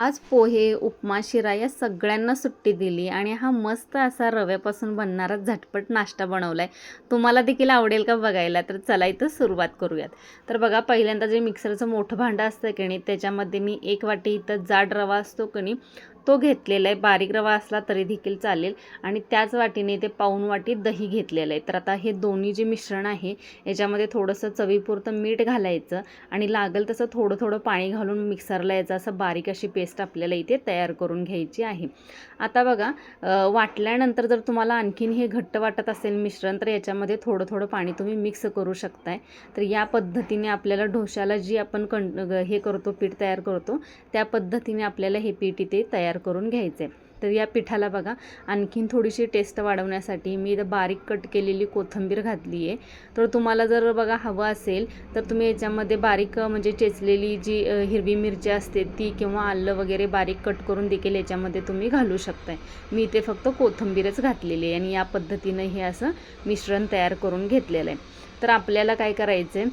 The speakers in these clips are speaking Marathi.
आज पोहे उपमा शिरा या सगळ्यांना सुट्टी दिली आणि हा मस्त असा रव्यापासून बनणारा झटपट नाश्ता बनवला आहे तुम्हाला देखील आवडेल का बघायला? तर चला इथं सुरुवात करूयात. तर बघा पहिल्यांदा जे मिक्सरचं मोठं भांडं असतं की नाही त्याच्यामध्ये मी एक वाटी इथं जाड रवा असतो की नाही तो घेतलेला आहे. बारीक रवा असला तरी देखील चालेल. आणि त्याच वाटीने ते पाऊन वाटी दही घेतलेलं आहे. तर आता हे दोन्ही जे मिश्रण आहे याच्यामध्ये थोडंसं चवीपुरतं मीठ घालायचं आणि लागेल तसं थोडं थोडं पाणी घालून मिक्सरला यायचं असं बारीक अशी पेस्ट आपल्याला इथे तयार करून घ्यायची आहे. आता बघा वाटल्यानंतर जर तुम्हाला आणखीन हे घट्ट वाटत असेल मिश्रण तर याच्यामध्ये थोडं थोडं पाणी तुम्ही मिक्स करू शकताय. तर या पद्धतीने आपल्याला डोशाला जी आपण कं हे करतो पीठ तयार करतो त्या पद्धतीने आपल्याला हे पीठ इथे तयार करून घ्यायचं. आहे तर या पिठाला बघा आणखीन थोडीशी टेस्ट वाढवण्यासाठी मी इथं बारीक कट केलेली कोथिंबीर घातली आहे तर तुम्हाला जर बघा हवं असेल तर तुम्ही याच्यामध्ये बारीक म्हणजे चेचलेली जी हिरवी मिरची असते ती किंवा आलं वगैरे बारीक कट करून देखील याच्यामध्ये तुम्ही घालू शकताय. मी इथे फक्त कोथिंबीरच घातलेली आहे आणि या पद्धतीनं हे असं मिश्रण तयार करून घेतलेलं आहे. तर आपल्याला काय करायचं आहे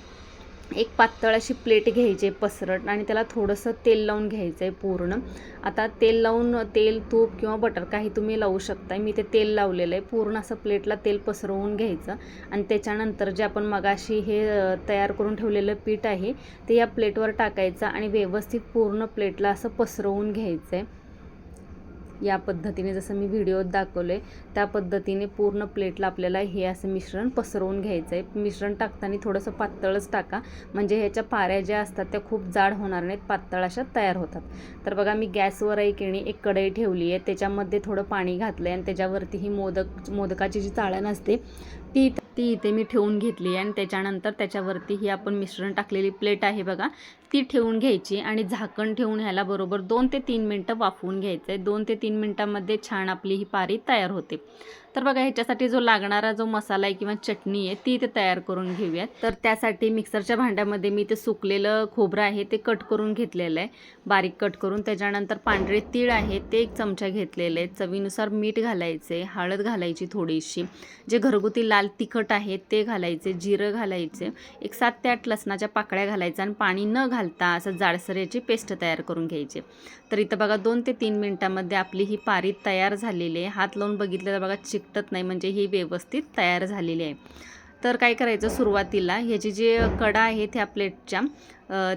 एक पातळ अशी प्लेट घ्यायची आहे पसरट आणि त्याला थोडंसं तेल लावून घ्यायचं आहे पूर्ण. आता तेल लावून तेल तूप किंवा बटर काही तुम्ही लावू शकताय. मी ते तेल लावलेलं आहे. पूर्ण असं प्लेटला तेल पसरवून घ्यायचं. आणि त्याच्यानंतर जे आपण मगाशी हे तयार करून ठेवलेलं पीठ आहे ते या प्लेटवर टाकायचं आणि व्यवस्थित पूर्ण प्लेटला असं पसरवून घ्यायचं आहे या पद्धतीने जसं मी व्हिडिओत दाखवलं आहे त्या पद्धतीने पूर्ण प्लेटला आपल्याला हे असं मिश्रण पसरवून घ्यायचं आहे मिश्रण टाकताना थोडंसं पातळच टाका. म्हणजे ह्याच्या पाऱ्या ज्या असतात त्या खूप जाड होणार नाहीत. पातळ अशा तयार होतात. तर बघा मी गॅसवर आहे किणी एक कढई ठेवली आहे. त्याच्यामध्ये थोडं पाणी घातलं आहे आणि त्याच्यावरती ही मोदक मोदकाची जी चाळण असते ती ती इथे मी ठेवून घेतली आहे. आणि त्याच्यानंतर त्याच्यावरती ही आपण मिश्रण टाकलेली प्लेट आहे बघा. ती ठेवून घ्यायची आणि झाकण ठेवून ह्याला बरोबर दोन ते तीन मिनटं वाफवून घ्यायचं आहे दोन ते तीन मिनटामध्ये छान आपली ही पारी तयार होते. तर बघा ह्याच्यासाठी जो लागणारा जो मसाला आहे किंवा चटणी आहे ती इथे तयार करून घेऊयात. तर त्यासाठी मिक्सरच्या भांड्यामध्ये मी ते सुकलेलं खोबरं आहे ते कट करून घेतलेलं आहे. बारीक कट करून त्याच्यानंतर पांढरे तीळ आहे ते एक चमचा घेतलेले आहे चवीनुसार मीठ घालायचे हळद घालायची थोडीशी. जे घरगुती लाल तिखट आहे ते घालायचे जिरं घालायचे. एक सात ते आठ लसणाच्या पाकळ्या घालायच्या आणि पाणी न घाल घालता असं जाडसर याची पेस्ट तयार करून घ्यायची. तर इथं बघा दोन ते तीन मिनटामध्ये आपली ही पारी तयार झालेली आहे. हात लावून बघितलं तर बघा चिकटत नाही म्हणजे ही व्यवस्थित तयार झालेली आहे. तर काय करायचं सुरुवातीला ह्याची जी कडा आहेत त्या प्लेटच्या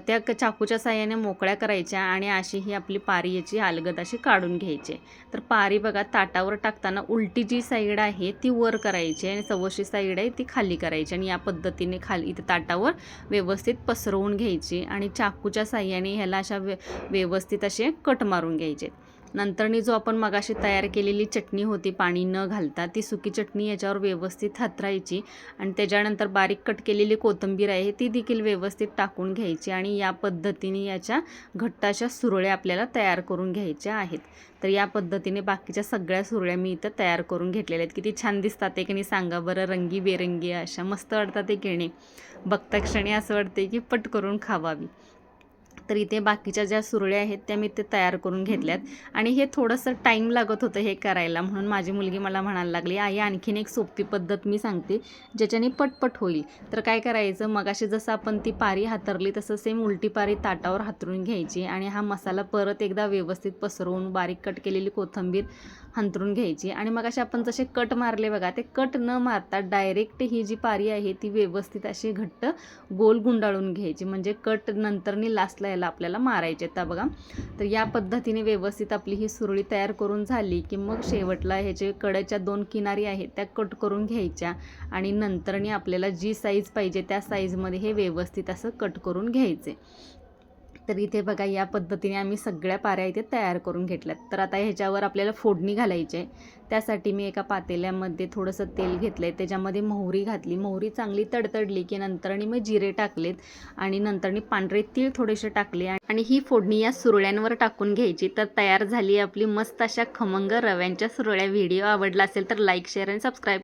त्या क- चाकूच्या साह्याने मोकळ्या करायच्या आणि अशी ही आपली पारी याची अलगद अशी काढून घ्यायची. तर पारी बघा ताटावर टाकताना उलटी जी साईड आहे ती वर करायची आणि सव्वाशी साईड आहे ती खाली करायची आणि या पद्धतीने खाली इथे ताटावर व्यवस्थित पसरवून घ्यायची आणि चाकूच्या साह्याने ह्याला अशा व्य व्यवस्थित असे कट मारून घ्यायचे. नंतरनी जो आपण मगाशी तयार केलेली चटणी होती पाणी न घालता ती सुकी चटणी याच्यावर व्यवस्थित हातरायची आणि त्याच्यानंतर बारीक कट केलेली कोथिंबीर आहे ती देखील व्यवस्थित टाकून घ्यायची आणि या पद्धतीने याच्या घट्टाच्या सुरळ्या आपल्याला तयार करून घ्यायच्या आहेत. तर या पद्धतीने बाकीच्या सगळ्या सुरळ्या मी इथं तयार करून घेतलेल्या आहेत. किती छान दिसतात ते की नाही सांगा बरं रंगी बेरंगी अशा मस्त वाटतात ते घेणे बघता क्षणी असं वाटते की पट करून खावावी. तर इथे बाकीच्या ज्या सुरळ्या आहेत त्या मी ते तयार करून घेतल्यात. आणि हे थोडंसं टाईम लागत होतं हे करायला म्हणून माझी मुलगी मला म्हणायला लागली आई आणखीन एक सोपी पद्धत मी सांगते ज्याच्याने पटपट होईल. तर काय करायचं मगाशी जसं आपण ती पारी हातरली तसं सेम उलटी पारी ताटावर हातरून घ्यायची आणि हा मसाला परत एकदा व्यवस्थित पसरवून बारीक कट केलेली कोथिंबीर हंतरून घ्यायची. आणि मग असे आपण जसे कट मारले बघा ते कट न मारता डायरेक्ट ही जी पारी आहे ती व्यवस्थित अशी घट्ट गोल गुंडाळून घ्यायची. म्हणजे कट नंतरनी लास्टला त्याला आपल्याला मारायचे तर बघा तर या पद्धतीने व्यवस्थित आपली ही सुरळी तयार करून झाली की मग शेवटला ह्याचे कडेच्या दोन किनारी आहेत त्या कट करून घ्यायच्या आणि नंतरनी आपल्याला जी साईज पाहिजे त्या साईजमध्ये हे व्यवस्थित असं कट करून घ्यायचे. तर इथे बघा या पद्धतीने आम्ही सगळ्या पाऱ्या इथे तयार करून घेतल्यात. तर आता ह्याच्यावर आपल्याला फोडणी घालायची आहे. त्यासाठी मी एका पातेल्यामध्ये थोडंसं तेल घेतलं आहे त्याच्यामध्ये मोहरी घातली. मोहरी चांगली तडतडली की नंतरनी मग जिरे टाकलेत आणि नंतरनी पांढरे तीळ थोडेसे टाकले आणि ही फोडणी या सुरळ्यांवर टाकून घ्यायची. तर तयार झाली आपली मस्त अशा खमंग रव्यांच्या सुरळ्या व्हिडिओ. आवडला असेल तर लाईक शेअर आणि सबस्क्राईब